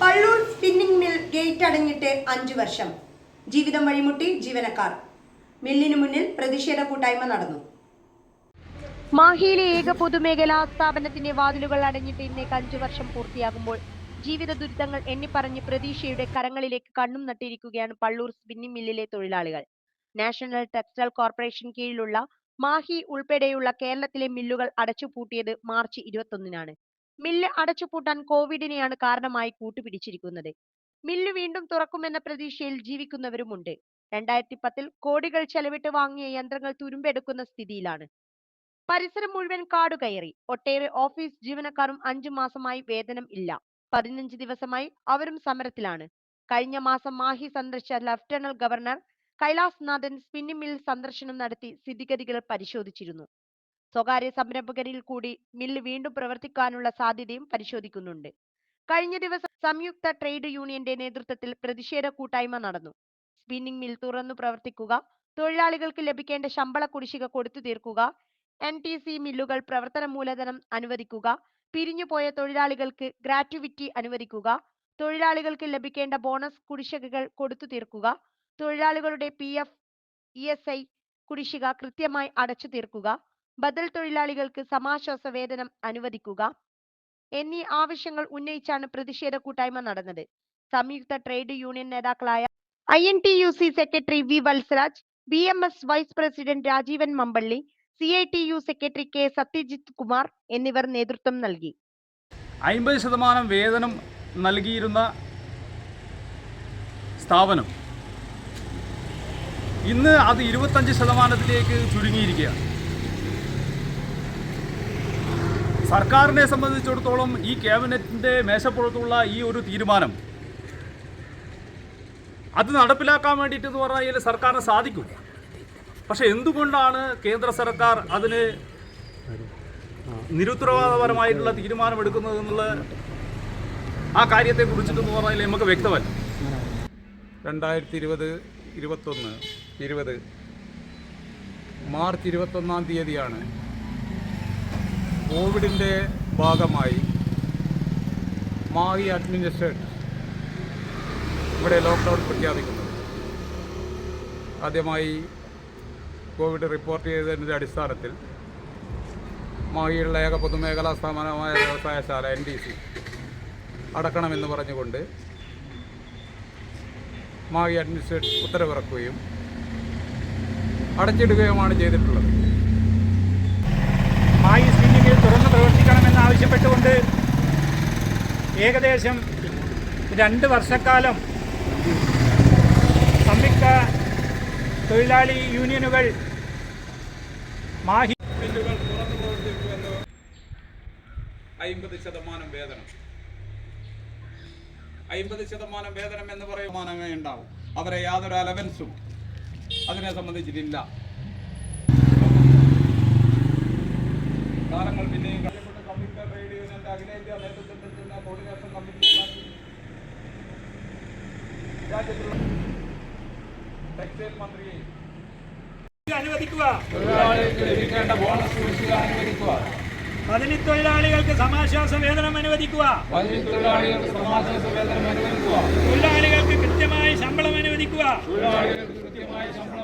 Pallur spinning mill gate അടഞ്ഞിട്ട് അഞ്ചു വർഷം. ജീവിതം വഴിമുട്ടി ജീവനക്കാർ. മില്ലിനു മുന്നിൽ പ്രതിഷേധ കൂട്ടായ്മ നടന്നു. മാഹിയിലെ ഏക പൊതുമേഖലാ സ്ഥാപനത്തിന്റെ വാതിലുകൾ അടഞ്ഞിട്ട് ഇന്നേക്ക് അഞ്ചു വർഷം പൂർത്തിയാകുമ്പോൾ ജീവിത ദുരിതങ്ങൾ എണ്ണിപ്പറഞ്ഞ് പ്രതീക്ഷയുടെ കരങ്ങളിലേക്ക് കണ്ണും നട്ടിരിക്കുകയാണ് പള്ളൂർ സ്പിന്നിംഗ് മില്ലിലെ തൊഴിലാളികൾ. നാഷണൽ ടെക്സ്റ്റൈൽ കോർപ്പറേഷൻ കീഴിലുള്ള മാഹി ഉൾപ്പെടെയുള്ള കേരളത്തിലെ മില്ലുകൾ അടച്ചുപൂട്ടിയത് മാർച്ച് ഇരുപത്തൊന്നിനാണ്. മില്ല് അടച്ചുപൂട്ടാൻ കോവിഡിനെയാണ് കാരണമായി കൂട്ടുപിടിച്ചിരിക്കുന്നത്. മില്ല് വീണ്ടും തുറക്കുമെന്ന പ്രതീക്ഷയിൽ ജീവിക്കുന്നവരുമുണ്ട്. രണ്ടായിരത്തി പത്തിൽ കോടികൾ ചെലവിട്ട് വാങ്ങിയ യന്ത്രങ്ങൾ തുരുമ്പെടുക്കുന്ന സ്ഥിതിയിലാണ്. പരിസരം മുഴുവൻ കാടുകയറി. ഒട്ടേറെ ഓഫീസ് ജീവനക്കാരും അഞ്ചു മാസമായി വേതനം ഇല്ല. പതിനഞ്ച് ദിവസമായി അവരും സമരത്തിലാണ്. കഴിഞ്ഞ മാസം മാഹി സന്ദർശിച്ച ലഫ്റ്റനന്റ് ഗവർണർ കൈലാസ് നാഥൻ സ്പിന്നിംഗ് മിൽ സന്ദർശനം നടത്തി സ്ഥിതിഗതികൾ പരിശോധിച്ചിരുന്നു. സ്വകാര്യ സംരംഭകരിൽ കൂടി മില്ല് വീണ്ടും പ്രവർത്തിക്കാനുള്ള സാധ്യതയും പരിശോധിക്കുന്നുണ്ട്. കഴിഞ്ഞ ദിവസം സംയുക്ത ട്രേഡ് യൂണിയന്റെ നേതൃത്വത്തിൽ പ്രതിഷേധ കൂട്ടായ്മ നടന്നു. സ്പിന്നിംഗ് മിൽ തുറന്നു പ്രവർത്തിക്കുക തൊഴിലാളികൾക്ക് ലഭിക്കേണ്ട ശമ്പള കുടിശ്ശിക കൊടുത്തു തീർക്കുക എൻ ടി സി മില്ലുകൾ പ്രവർത്തന മൂലധനം അനുവദിക്കുക പിരിഞ്ഞുപോയ തൊഴിലാളികൾക്ക് ഗ്രാറ്റുവിറ്റി അനുവദിക്കുക തൊഴിലാളികൾക്ക് ലഭിക്കേണ്ട ബോണസ് കുടിശ്ശികകൾ കൊടുത്തു തീർക്കുക തൊഴിലാളികളുടെ P F E S I കുടിശ്ശിക കൃത്യമായി അടച്ചു തീർക്കുക ബദൽ തൊഴിലാളികൾക്ക് സമാശ്വാസ വേതനം അനുവദിക്കുക എന്നീ ആവശ്യങ്ങൾ ഉന്നയിച്ചാണ് പ്രതിഷേധ കൂട്ടായ്മ നടന്നത്. സംയുക്ത ട്രേഡ് യൂണിയൻ നേതാക്കളായ I N T U C secretary V Valsaraj B M S vice president Rajeevan Mambally C I T U secretary K Satyajit Kumar എന്നിവർ നേതൃത്വം നൽകി. അമ്പത് ശതമാനം വേതനം നൽകിയിരുന്ന സ്ഥാപനം ഇന്ന് അത് ഇരുപത്തഞ്ച് ശതമാനത്തിലേക്ക് ചുരുങ്ങിയിരിക്കുകയാണ്. സർക്കാരിനെ സംബന്ധിച്ചിടത്തോളം ഈ ക്യാബിനറ്റിന്റെ മേശപ്പുറത്തുള്ള ഈ ഒരു തീരുമാനം അത് നടപ്പിലാക്കാൻ വേണ്ടിയിട്ട് എന്ന് പറഞ്ഞാൽ സർക്കാരിന് സാധിക്കും. പക്ഷെ എന്തുകൊണ്ടാണ് കേന്ദ്ര സർക്കാർ അതിന് നിരുത്തരവാദപരമായിട്ടുള്ള തീരുമാനമെടുക്കുന്നത് എന്നുള്ള ആ കാര്യത്തെ കുറിച്ചിട്ടെന്ന് പറഞ്ഞാൽ നമുക്ക് വ്യക്തമല്ല. രണ്ടായിരത്തി ഇരുപത് ഇരുപത്തൊന്ന് ഇരുപത് മാർച്ച് ഇരുപത്തൊന്നാം തീയതിയാണ് കോവിഡിന്റെ ഭാഗമായി മാഹി അഡ്മിനിസ്ട്രേറ്റ് ഇവിടെ ലോക്ക്ഡൗൺ പ്രഖ്യാപിക്കുന്നത്. ആദ്യമായി കോവിഡ് റിപ്പോർട്ട് ചെയ്തതിന്റെ അടിസ്ഥാനത്തിൽ മാഹിയിലുള്ള ഏക പൊതുമേഖലാ സ്ഥാപനമായ വ്യവസായശാല എൻ ഡി സി അടക്കണമെന്ന് പറഞ്ഞുകൊണ്ട് മാഹി അഡ്മിനിസ്ട്രേറ്റ് ഉത്തരവിറക്കുകയും അടച്ചിടുകയുമാണ് ചെയ്തിട്ടുള്ളത്. മായി സ്പിന്നിങ്ങിൽ തുറന്ന് പ്രവർത്തിക്കണമെന്ന് ആവശ്യപ്പെട്ടുകൊണ്ട് ഏകദേശം രണ്ട് വർഷക്കാലം സംയുക്ത തൊഴിലാളി യൂണിയനുകൾ മാഹി അമ്പത് ശതമാനം വേതനം. അയിമ്പത് ശതമാനം വേതനം എന്ന് പറയുമാനമേ ഉണ്ടാവും. അവരെ യാതൊരു അലവൻസും അതിനെ സംബന്ധിച്ചിട്ടില്ല. കാലങ്ങൾ പിന്നെയും കഴിയപ്പെട്ട സംയുക്ത ട്രേഡ് യൂണിയന്റെ അഖിലേന്ത്യാ നേതൃത്വത്തിൽ തന്നെ കോർഡിനേഷൻ കമ്മിറ്റി ഉണ്ടാക്കി രാജ്യത്തുള്ള ടെക്സ്റ്റൈൽ മന്ത്രിയെ അനുവദിക്കുക. തൊഴിലാളികൾക്ക് ലഭിക്കേണ്ട ബോണസ് കുടിശ്ശിക അനുവദിക്കുക. പതിനി തൊഴിലാളികൾക്ക് സമാശ്വാസ വേതനം അനുവദിക്കുക. തൊഴിലാളികൾക്ക് സമാശ്വാസ വേതനം അനുവദിക്കുക. തൊഴിലാളികൾക്ക് കൃത്യമായി ശമ്പളം അനുവദിക്കുക. തൊഴിലാളികൾക്ക് കൃത്യമായി ശമ്പളം